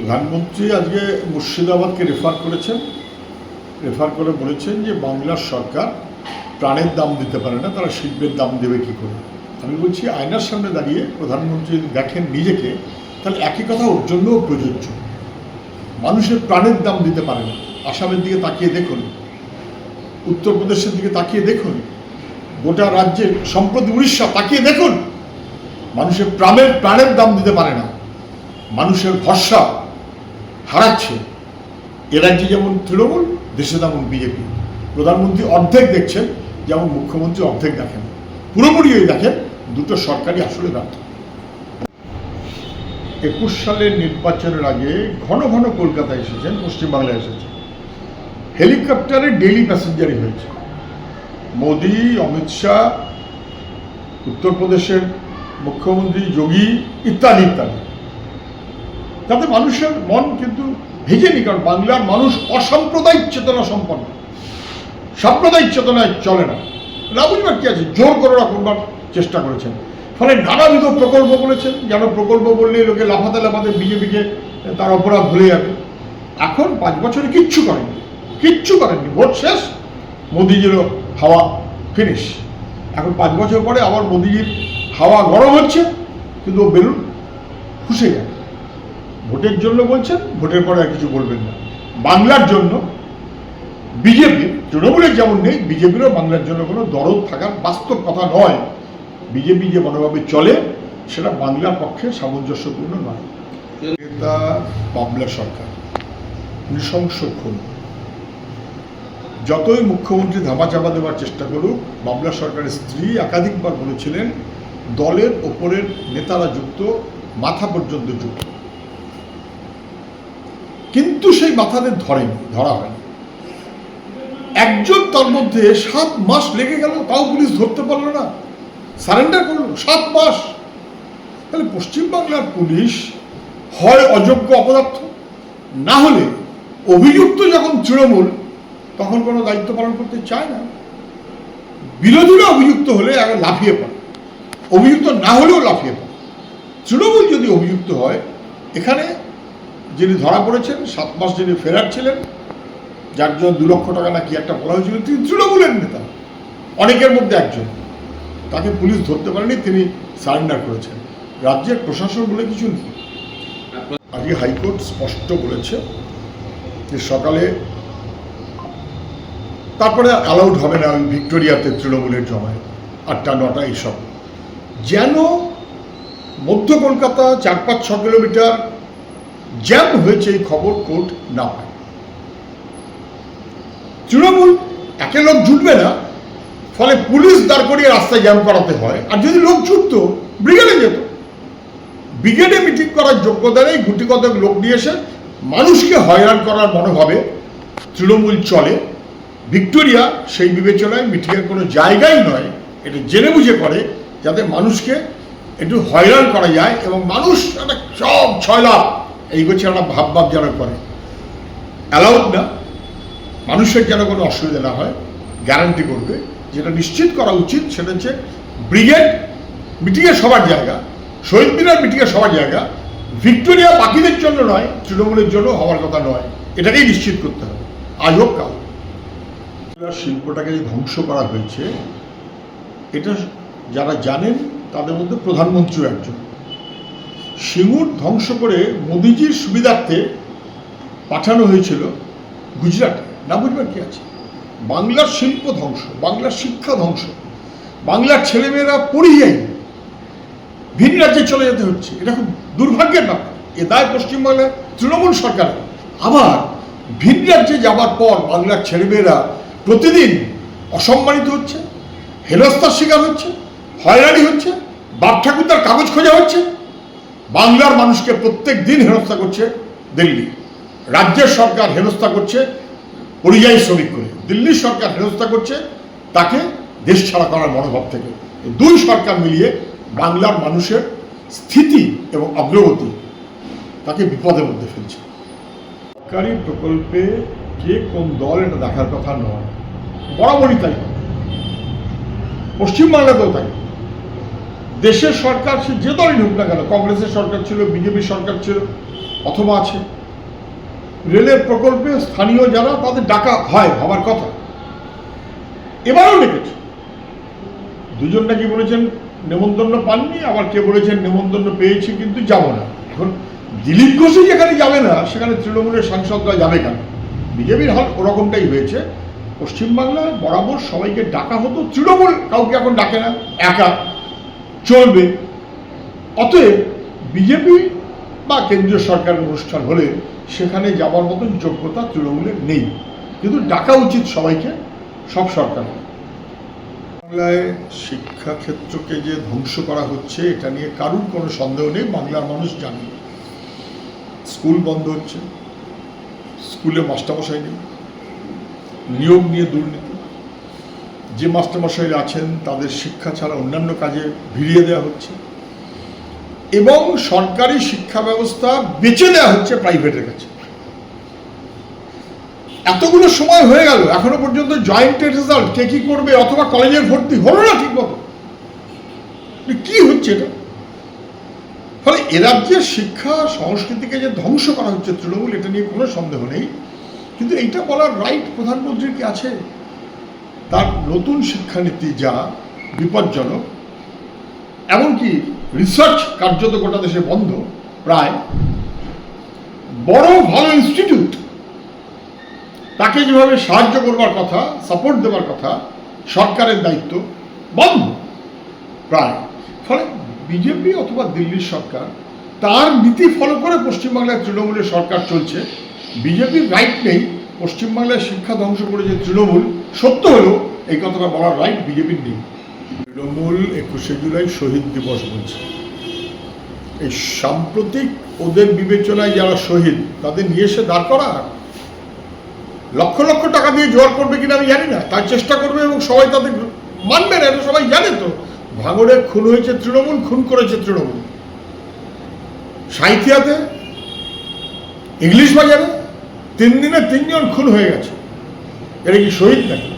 প্রধানমন্ত্রী আজকে মুর্শিদাবাদকে রেফার করেছেন। রেফার করে বলেছেন যে বাংলার সরকার প্রাণের দাম দিতে পারে না, তারা শিল্পের দাম দেবে কি করে? আমি বলছি, আয়নার সামনে দাঁড়িয়ে প্রধানমন্ত্রী যদি দেখেন নিজেকে, তাহলে একই কথা ওর জন্যও প্রযোজ্য। মানুষের প্রাণের দাম দিতে পারে না। আসামের দিকে তাকিয়ে দেখুন, উত্তরপ্রদেশের দিকে তাকিয়ে দেখুন, গোটা রাজ্যে সম্প্রতি উড়িষ্যা তাকিয়ে দেখুন, মানুষের প্রাণের প্রাণের দাম দিতে পারে না। মানুষের ভরসা হারাচ্ছে। এ যেমন তৃণমূল, দেশে তেমন বিজেপি। প্রধানমন্ত্রী অর্ধেক দেখছেন, যেমন মুখ্যমন্ত্রী অর্ধেক দেখেন। পুরোপুরি ওই দেখেন, দুটো সরকারই আসলে ব্যর্থ। একুশ সালের নির্বাচনের আগে ঘন ঘন কলকাতায় এসেছেন, পশ্চিমবাংলায় এসেছেন। হেলিকপ্টারে ডেইলি প্যাসেঞ্জারই হয়েছে। মোদি, অমিত শাহ, উত্তরপ্রদেশের মুখ্যমন্ত্রী, যোগী, ইত্যাদি ইত্যাদি। তাতে মানুষের মন কিন্তু ভেজেনি, কারণ বাংলার মানুষ অসাম্প্রদায়িক চেতনা সম্পন্ন। সাম্প্রদায়িক চেতনায় চলে না। না বুঝবার কি আছে? জোর করে ওরা করবার চেষ্টা করেছেন। ফলে নানাবিধ প্রকল্প বলেছেন, যেন প্রকল্প বললেই লোকে লাফাতে লাফাতে বিজেপিকে তার অপরাধ ভুলে যাবে। এখন পাঁচ বছরে কিচ্ছু করেনি কিচ্ছু করেননি। ভোট শেষ, মোদিজিরও হাওয়া ফিনিশ এখন পাঁচ বছর পরে আবার মোদিজির হাওয়া গরম হচ্ছে, কিন্তু ও বেলুন ফুসে যাবে ভোটের জন্য বলছেন, ভোটের পরে আর কিছু বলবেন না। বাংলার জন্য বিজেপি, তৃণমূলের যেমন নেই, বিজেপিরও বাংলার জন্য কোনো দরদ থাকার বাস্তব কথা নয়। বিজেপি যে মনোভাবে চলে, সেটা বাংলার পক্ষে সামঞ্জস্যপূর্ণ নয়। নেতা বাবলা সরকার, নৃশংস খুন। যতই মুখ্যমন্ত্রী ধামাচাপা দেওয়ার চেষ্টা করুক, বাবলা সরকারের স্ত্রী একাধিকবার বলেছিলেন, দলের ওপরের নেতারা যুক্ত, মাথা পর্যন্ত যুক্ত। কিন্তু সেই মাথাদের ধরেনি, ধরা হয়নি। একজন তার মধ্যে সাত মাস লেগে গেল, তাও পুলিশ ধরতে পারল না। সারেন্ডার করল, সাত মাস। তাহলে পশ্চিমবাংলার পুলিশ হয় অযোগ্য অপদার্থ? না হলে অভিযুক্ত যখন তৃণমূল, তখন কোনো দায়িত্ব পালন করতে চায় না। বিরোধীরা অভিযুক্ত হলে আগে লাফিয়ে পড়ে। অভিযুক্ত না হলেও লাফিয়ে পড়ে। তৃণমূল যদি অভিযুক্ত হয়, এখানে যিনি ধরা পড়েছেন, সাত মাস যিনি ফেরার ছিলেন, যার জন্য দু লক্ষ টাকা না কি একটা বলা হয়েছিল, তিনি তৃণমূলের নেতা, অনেকের মধ্যে একজন। তাকে পুলিশ ধরতে পারেনি, তিনি সারেন্ডার করেছেন। রাজ্যের প্রশাসন বলে কিছু নেই। আজকে হাইকোর্ট স্পষ্ট বলেছে যে সকালে তারপরে অ্যালাউড হবে না ওই ভিক্টোরিয়াতে তৃণমূলের জমায়। আটটা, নটা, এইসব। যেন মধ্য কলকাতা, চার, পাঁচ, ছ কিলোমিটার জ্যাম হয়েছে এই খবর কোর্ট না পায়। তৃণমূল একে লোক জুটবে না, ফলে পুলিশ দাঁড় করিয়ে রাস্তায় জ্যাম করাতে হয়। আর যদি লোক ছুটতো ব্রিগেডে যেত। ব্রিগেডে মিটিং করার যোগ্যতা নেই গুটি কতক লোক নিয়ে এসে মানুষকে হয়রান করার মনোভাবে তৃণমূল চলে। ভিক্টোরিয়া সেই বিবেচনায় মিটিংয়ের কোনো জায়গাই নয়, এটা জেনে বুঝে করে যাতে মানুষকে একটু হয়রান করা যায় এবং মানুষ একটা সব ছয় লাভ এই করছে একটা ভাব ভাব যেন করে। অ্যালাউড না। মানুষের যেন কোনো অসুবিধা না হয় গ্যারান্টি করবে। যেটা নিশ্চিত করা উচিত সেটা হচ্ছে ব্রিগেড মিটিংয়ে সবার জায়গা শহীদ মিনার মিটিংয়ে সবার জায়গা। ভিক্টোরিয়া বাকিদের জন্য নয়, তৃণমূলের জন্য হওয়ার কথা নয়। এটাকেই নিশ্চিত করতে হবে। আজ হোক কাল। শিল্পটাকে যে ধ্বংস করা হয়েছে, এটা যারা জানেন, তাদের মধ্যে প্রধানমন্ত্রী একজন। সিঙ্গুর ধ্বংস করে মোদিজির সুবিধার্থে পাঠানো হয়েছিল গুজরাটে। না বুঝবার কি আছে? বাংলার শিল্প ধ্বংস, বাংলার শিক্ষা ধ্বংস, বাংলার ছেলেমেয়েরা পড়িয়াই ভিন রাজ্যে চলে যেতে হচ্ছে। এটা খুব দুর্ভাগ্যের ব্যাপার। এ দায় পশ্চিমবাংলার, তৃণমূল সরকার আবার ভিন রাজ্যে যাবার পর বাংলার ছেলেমেয়েরা প্রতিদিন অসম্মানিত হচ্ছে, হেনস্থার শিকার হচ্ছে, হয়রানি হচ্ছে বাপ ঠাকুরদার কাগজ খোঁজা হচ্ছে। বাংলার মানুষকে প্রত্যেক দিন হেনস্থা করছে দিল্লি। রাজ্যের সরকার হেনস্থা করছে পরিযায়ী শ্রমিক করে। দিল্লির সরকার হেনস্থা করছে তাকে দেশ ছাড়া করার মনোভাব থেকে। দুই সরকার মিলিয়ে বাংলার মানুষের স্থিতি এবং অগ্রগতি তাকে বিপদের মধ্যে ফেলছে। সরকারি প্রকল্পে কে কোন দল এটা দেখার কথা নয়। বরাবরই তাই। পশ্চিমবাংলাতেও তাই। দেশের সরকার, সে যে দলই ঢুক না কেন, কংগ্রেসের সরকার ছিল, বিজেপির সরকার ছিল, অথবা আছে। রেলের প্রকল্পে স্থানীয় যারা, তাদের ডাকা হয় হবার কথা। এবারও ডেকেছে। দুজন নাকি বলেছেন, নেমন্তন্ন পাননি আবার কে বলেছেন, নেমন্তন্ন পেয়েছি, কিন্তু যাব না। এখন দিলীপ ঘোষই যেখানে যাবে না, সেখানে তৃণমূলের সাংসদরা যাবে কেন? বিজেপির হাল ওরকমটাই হয়েছে। পশ্চিমবাংলায় বরাবর সবাইকে ডাকা হতো, তৃণমূল কাউকে এখন ডাকে না, একা। চলবে। অতএব বিজেপি বা কেন্দ্রীয় সরকারের অনুষ্ঠান হলে সেখানে যাবার মতন যোগ্যতা তৃণমূলের নেই। কিন্তু ডাকা উচিত সবাইকে, সব সরকার বাংলায় শিক্ষাক্ষেত্রকে যে ধ্বংস করা হচ্ছে, এটা নিয়ে কারুর কোনো সন্দেহ নেই, বাংলার মানুষ জানে। স্কুল বন্ধ হচ্ছে, স্কুলে মাস্টারমশাই নেই, নিয়োগ নিয়ে দুর্নীতি। যে মাস্টারমশাইরা আছেন, তাদের শিক্ষা ছাড়া অন্যান্য কাজে ভিড়িয়ে দেওয়া হচ্ছে। এবং সরকারি শিক্ষা ব্যবস্থা বেচে দেওয়া হচ্ছে প্রাইভেটের কাছে। এতগুলো সময় হয়ে গেল, এখনও পর্যন্ত জয়েন্ট রেজাল্ট কে কি করবে অথবা কলেজের ভর্তি হলো না ঠিক মতো কি হচ্ছে এটা? ফলে এ রাজ্যের শিক্ষা সংস্কৃতিকে যে ধ্বংস করা হচ্ছে তৃণমূল, এটা নিয়ে কোনো সন্দেহ নেই। কিন্তু এইটা বলার রাইট প্রধানমন্ত্রীর কি আছে? তার নতুন শিক্ষানীতি যা বিপজ্জনক, এমনকি রিসার্চ কার্যত গোটা দেশে বন্ধ, প্রায় বড় ভালো ইনস্টিটিউট তাকে যেভাবে সাহায্য করবার কথা সাপোর্ট দেওয়ার কথা, সরকারের দায়িত্ব বন্ধ, প্রায়। ফলে বিজেপি অথবা দিল্লির সরকার তার নীতি ফলো করে পশ্চিমবাংলায় তৃণমূলের সরকার চলছে, বিজেপির রাইট নেই পশ্চিমবাংলায় শিক্ষা ধ্বংস করেছে তৃণমূল, সত্য হলেও এই কথাটা বলার রাইট বিজেপির নেই। তৃণমূল একুশে জুলাই শহীদ দিবস বলছে। এই সাম্প্রতিক ওদের বিবেচনায় যারা শহীদ, তাদের নিয়ে এসে দাঁড় করা? লক্ষ লক্ষ টাকা দিয়ে জোয়ার করবে কিনা আমি জানি না। তার চেষ্টা করবে এবং সবাই তাদের মানবে না, এটা সবাই জানে তো। ভাঙড়ে খুন হয়েছে তৃণমূল, খুন করেছে তৃণমূল। সাঁইথিয়াতে, ইংলিশ বাজারে তিন দিনে তিনজন খুন হয়ে গেছে। এরা কি শহীদ নাকি?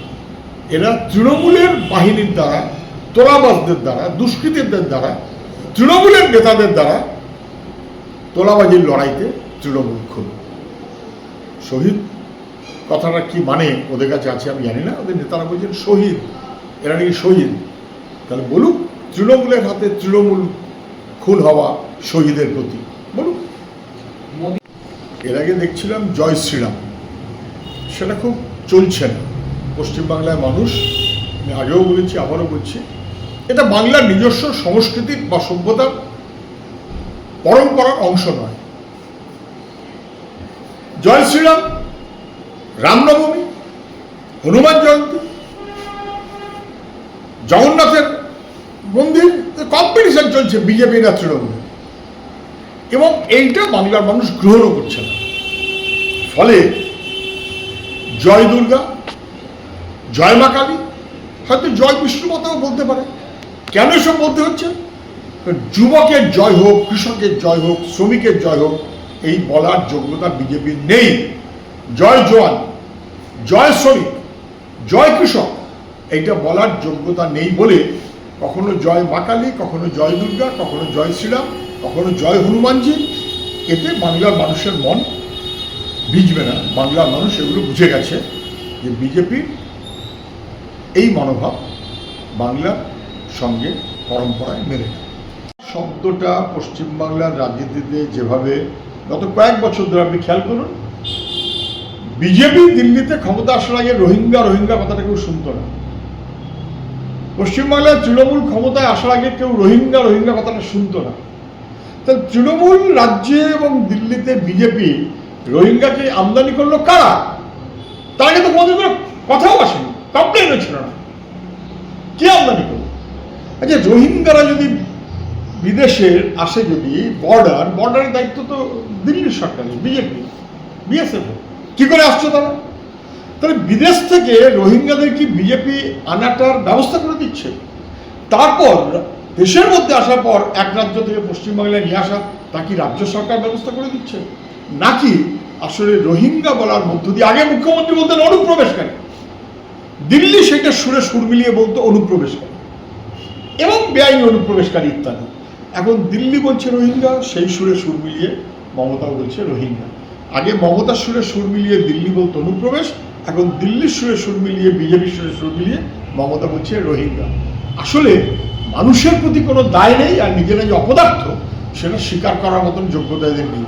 এরা তৃণমূলের বাহিনীর দ্বারা, তোলাবাজদের দ্বারা, দুষ্কৃতীদের দ্বারা, তৃণমূলের নেতাদের দ্বারা তোলাবাজির লড়াইতে তৃণমূল খুন। শহীদ কথাটা কি মানে? ওদের কাছে আছে, আমি জানি না। ওদের নেতারা বলছেন শহীদ। এরা নাকি শহীদ? তাহলে বলুক, তৃণমূলের হাতে তৃণমূল খুন হওয়া শহীদের প্রতি বলুক। এর আগে দেখছিলাম জয় শ্রীরাম। সেটা খুব চলছে না। পশ্চিমবাংলায় মানুষ, আমি আগেও বলেছি, আবারও বলছি, এটা বাংলার নিজস্ব সংস্কৃতির বা সভ্যতার পরম্পরার অংশ নয়। জয় শ্রীরাম রামনবমী হনুমান জয়ন্তী, জগন্নাথের মন্দির কম্পিটিশন চলছে বিজেপি না তৃণমূল এবং এইটা বাংলার মানুষ গ্রহণও করছে না। ফলে জয় দুর্গা, জয় মা কালী, হয়তো জয় বিষ্ণু মাতাও বলতে পারে। কেন এসব বলতে হচ্ছে? যুবকের জয় হোক, কৃষকের জয় হোক, শ্রমিকের জয় হোক, এই বলার যোগ্যতা বিজেপির নেই। জয় জওয়ান, জয় শ্রমিক, জয় কৃষক, এইটা বলার যোগ্যতা নেই বলে কখনো জয় মা কালী, কখনো জয় দুর্গা, কখনো জয় শ্রীরাম কখনো জয় হনুমানজি এতে বাংলার মানুষের মন ভিজবে না। বাংলার মানুষ এগুলো বুঝে গেছে যে বিজেপির এই মনোভাব বাংলার সঙ্গে পরম্পরায় মেলে না। শব্দটা পশ্চিমবাংলার রাজনীতিতে যেভাবে গত কয়েক বছর ধরে আপনি খেয়াল করুন, বিজেপি দিল্লিতে ক্ষমতা আসার আগে রোহিঙ্গা রোহিঙ্গা কথাটা কেউ শুনতো না। পশ্চিমবাংলায় তৃণমূল ক্ষমতায় আসার আগে কেউ রোহিঙ্গা রোহিঙ্গা কথাটা শুনতো না। তা তৃণমূল রাজ্যে এবং দিল্লিতে বিজেপি রোহিঙ্গাকে আমদানি করল কারা? তার আগে তো কোনোদিন কোনো কথাও আসেনি কমপ্লেনও ছিল না। কে আমদানি করল? আচ্ছা রোহিঙ্গারা যদি বিদেশের আসে যদি বর্ডার বর্ডারের দায়িত্ব তো দিল্লির সরকারের বিজেপি বিএসএফ কি করে আসছে তারা? তাহলে বিদেশ থেকে রোহিঙ্গাদের কি বিজেপি আনাটার ব্যবস্থা করে দিচ্ছে? তারপর দেশের মধ্যে আসার পর এক রাজ্য থেকে পশ্চিমবাংলায় নিয়ে আসা, তা কি রাজ্য সরকার ব্যবস্থা করে দিচ্ছে? নাকি আসলে রোহিঙ্গা বলার মধ্য দিয়ে আগে মুখ্যমন্ত্রী বলতেন অনুপ্রবেশকারী? দিল্লি সেটা সুরে সুর মিলিয়ে বলতো অনুপ্রবেশকারী। এবং বেআইনি অনুপ্রবেশকারী ইত্যাদি। এখন দিল্লি বলছে রোহিঙ্গা, সেই সুরে সুর মিলিয়ে মমতা বলছে রোহিঙ্গা। আগে মমতার সুরে সুর মিলিয়ে দিল্লি বলতো অনুপ্রবেশ, এখন দিল্লির সুরে সুর মিলিয়ে, বিজেপির সুরে সুর মিলিয়ে মমতা বলছে রোহিঙ্গা। আসলে মানুষের প্রতি কোনো দায় নেই আর নিজেরা যে অপদার্থ, সেটা স্বীকার করার মতন যোগ্যতা এদের নেই।